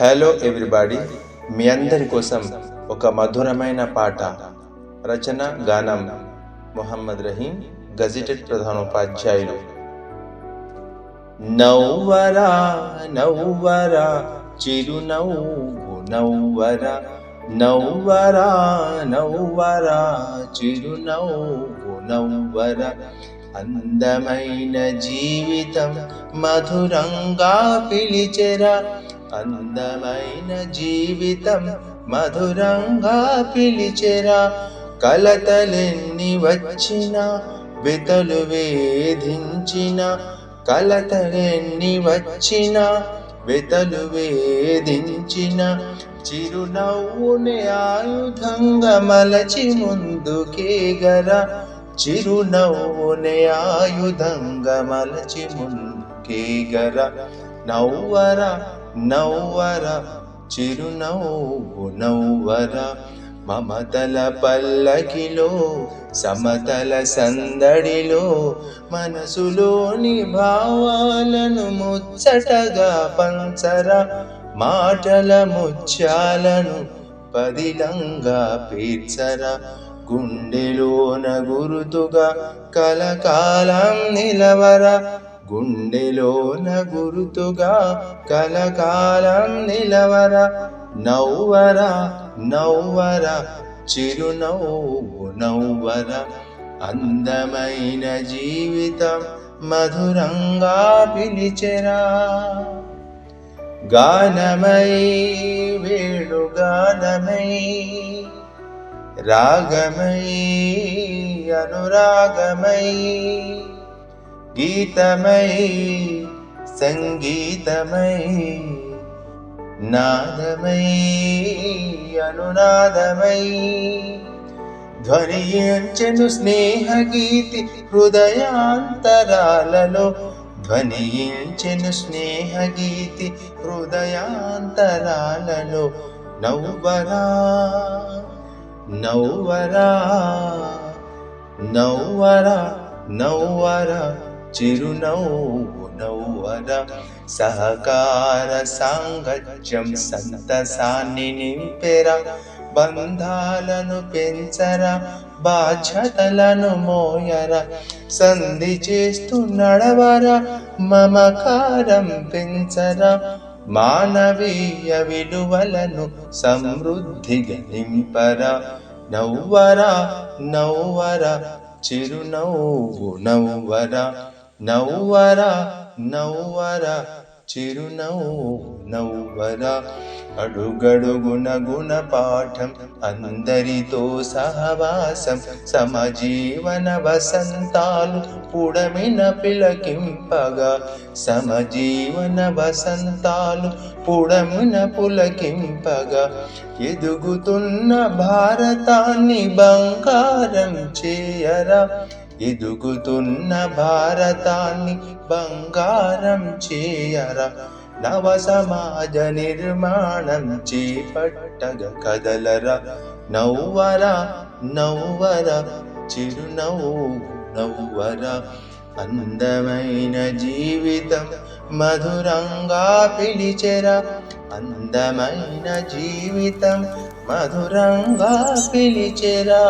Hello everybody మీ అందరి కోసం ఒక మధురమైన పాట రచన గానం మొహమ్మద్ రహీం గజిటెడ్ ప్రధానోపాధ్యాయులు. నవ్వరా నవ్వరా చిరునవ్వు నవ్వరా నవ్వరా నవ్వరా చిరునవ్వు నవ్వరా. అందమైన జీవితం మధురంగా పిలిచెరా అందమైన జీవితం మధురంగా పిలిచెరా. కలతలెన్ని వచ్చినా వితలు వేధించిన కలతలెన్ని వచ్చినా వితలు వేధించిన. చిరునవ్వుని ఆయుధంగా మలచి ముందుకేగరా చిరునవ్వుని ఆయుధంగా మలచి ముందుకేగరా నవ్వర నవ్వర చిరునవ్వు నవ్వర. మమతల పల్లకిలో సమతల సందడిలో మనసులోని భావాలను ముచ్చటగా పంచర. మాటల ముత్యాలను పదిలంగా పేర్చర గుండెలోన గురుతుగా కలకాలం నిలవర. గుండెలోన గురుతుగా కలకాలం నిలవర నవ్వర నవ్వర చిరునవ్వు నవ్వర. అందమైన జీవితం మధురంగా పిలిచెరా. గానమై వేణుగానమై రాగమై అనురాగమై గీతమై సంగీతమై నాదమై అనునాదమై ధ్వనియించెను స్నేహ గీతి హృదయాంతరాలలో ధ్వనియించెను స్నేహ గీతి హృదయాంతరాలలో నవ్వరా నవ్వరా నవ్వరా నవ్వరా చిరునవ్వు నవ్వర సహకార సాంగత్యం సంతసాన్ని నింపెర? బంధాలను పెంచర? బాధ్యతలను మోయర? సంధి చేస్తూ నడవర? మమకారం పెంచర? మానవీయ విలువలను సమృద్ధిగా నింపర? నవ్వర? నవ్వర? చిరునవ్వు నవ్వర? నవ్వర నవ్వర చిరునవ్వు నవ్వర అడుగడుగున గుణ పాఠం అందరితో సహవాసం సమజీవన వసంతాలు పుడమిన పిలకింపగా. సమజీవన వసంతాలు పుడమిన పులకింపగా. ఎదుగుతున్న భారతాన్ని బంగారం చేయరా. ఎదుగుతున్న భారతాన్ని బంగారం చేయరా నవ సమాజ నిర్మాణం చేపట్టగ కదలరా. నవ్వరా నవ్వరా చిరునవ్వు నవ్వరా. అందమైన జీవితం మధురంగా పిలిచెరా. అందమైన జీవితం మధురంగా పిలిచెరా.